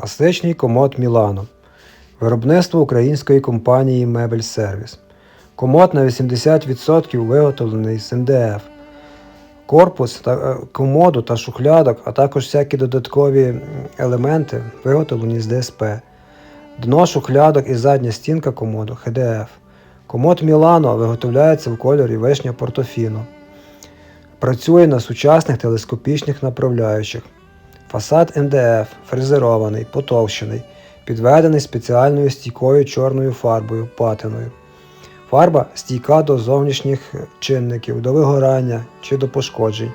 Класичний комод Мілано. Виробництво української компанії Мебель Сервіс. Комод на 80% виготовлений з МДФ. Корпус та, е, комоду та шухлядок, а також всякі додаткові елементи виготовлені з ДСП. Дно шухлядок і задня стінка комоду ХДФ. Комод Мілано виготовляється в кольорі вишня Портофіно. Працює на сучасних телескопічних направляючих. Фасад МДФ фрезерований, потовщений, підведений спеціальною стійкою чорною фарбою патиною. Фарба стійка до зовнішніх чинників, до вигорання чи до пошкоджень.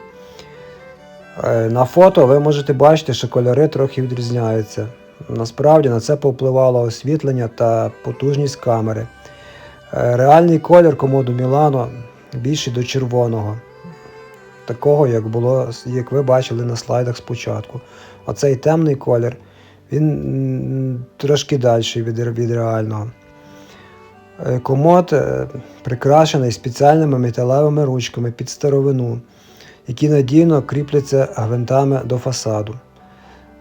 Е, На фото ви можете бачити, що кольори трохи відрізняються. Насправді на це повпливало освітлення та потужність камери. Е, Реальний колір комоду Мілано більший до червоного, такого, як було, як ви бачили на слайдах спочатку. Оцей темний колір, він трошки далі від, від реального. Е, Комод е, прикрашений спеціальними металевими ручками під старовину, які надійно кріпляться гвинтами до фасаду.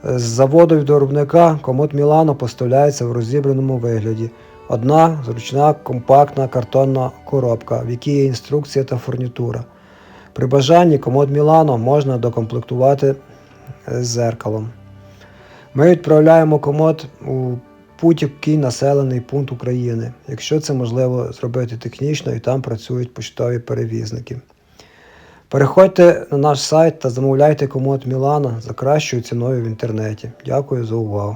Е, З заводу від виробника комод Мілано поставляється в розібраному вигляді. Одна зручна компактна картонна коробка, в якій є інструкція та фурнітура. При бажанні комод Мілано можна докомплектувати е, з зеркалом. Ми відправляємо комод у будь-який населений пункт України, якщо це можливо зробити технічно і там працюють поштові перевізники. Переходьте на наш сайт та замовляйте комод Мілана за кращою ціною в інтернеті. Дякую за увагу.